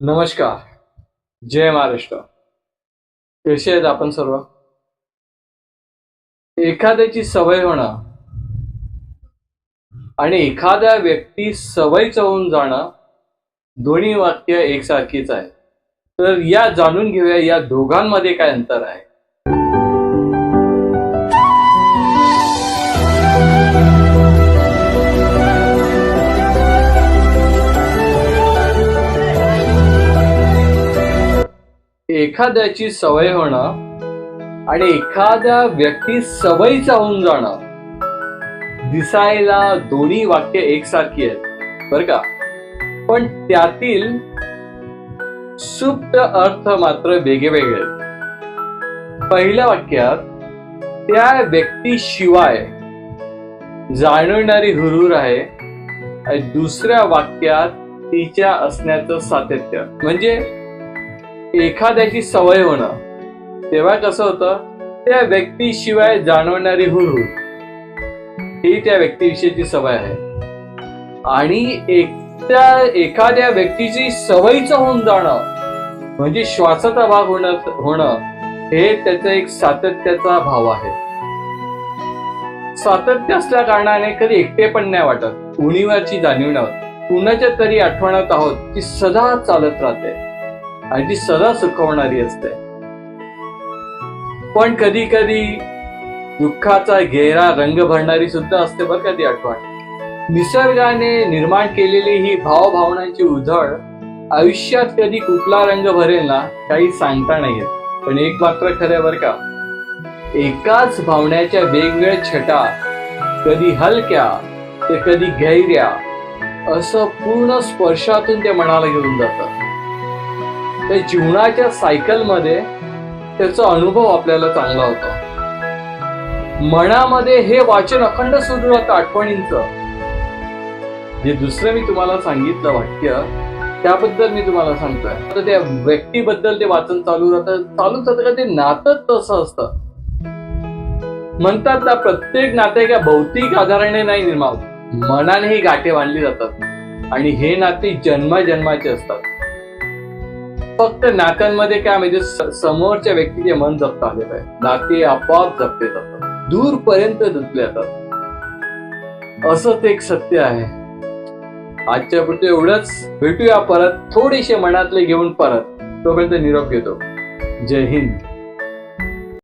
नमस्कार. जय महाराष्ट्र. कसे आहेत आपण सर्व? एखाद्याची सवय होणं आणि एखाद्या व्यक्ती सवयीचं होऊन जाणं दोन्ही वाक्य एकसारखीच आहे. तर या जाणून घेऊया या दोघांमध्ये काय अंतर आहे. एखाद्याची सवय होणं आणि एखाद्या व्यक्ती सवयीचा होऊन जाणं. दिसायला दोन्ही वाक्य एकसारखी आहेत बर का? पण त्यातील सुप्त अर्थ मात्र वेगवेगळे आहेत. पहिल्या वाक्यात त्या व्यक्तीशिवाय जाणवणारी हुरूर आहे आणि दुसऱ्या वाक्यात तिच्या असण्याचं सातत्य. म्हणजे एखाद्याची सवय होणं. तेव्हा कसं होतं त्या व्यक्तीशिवाय जाणवणारी हुरहुर ही त्या व्यक्तीविषयीची सवय आहे. आणि एक त्या एखाद्या व्यक्तीची सवयीचं होऊन जाणं म्हणजे श्वासाचा भाग होणं होणं हे त्याचा एक सातत्याचा भाव आहे. सातत्य असल्या कारणाने कधी एकटे पण नाही वाटत उणीवरची जाणीव नाही कुणाच्या तरी आठवणात आहोत ती सदा चालत राहते. आणि ती सदा सुखवणारी असते. पण कधी कधी दुःखाचा गेरा रंग भरणारी सुद्धा असते बरं का ती आठवण. निसर्गाने निर्माण केलेली ही भावभावनांची उधळ आयुष्यात कधी कुठला रंग भरेल ना काही सांगता नाही येत पण एक मात्र खरं बरं का. एकाच भावण्याच्या वेगवेगळ्या छटा कधी हलक्या ते कधी गैऱ्या असं पूर्ण स्पर्शातून ते मनाला घेऊन जातात. त्या जीवनाच्या सायकलमध्ये त्याचा अनुभव आपल्याला चांगला होतो. मनामध्ये हे वाचन अखंड सुरू राहतं आठवणींचं. जे दुसरं मी तुम्हाला सांगितलं वाक्य त्याबद्दल मी तुम्हाला सांगतोय. आता त्या व्यक्तीबद्दल ते वाचन चालू राहतं. चालूच राहतं का? ते नातच तसं असतं. म्हणतात ना प्रत्येक नाते एका भौतिक आधाराने नाही निर्माण मनाने ही गाठे बांधली जातात. आणि हे नाते जन्माजन्माचे असतात. फक्त नात्यांमध्ये काय म्हणजे समोरच्या व्यक्तीचे मन जपता आले पाहिजे नाते आपोआप जपले जातात. दूरपर्यंत जपले जातात. असंच एक सत्य आहे. आजच्या पुढे एवढंच. भेटूया परत. थोडेसे मनातले घेऊन परत. तोपर्यंत निरोप घेतो. जय हिंद.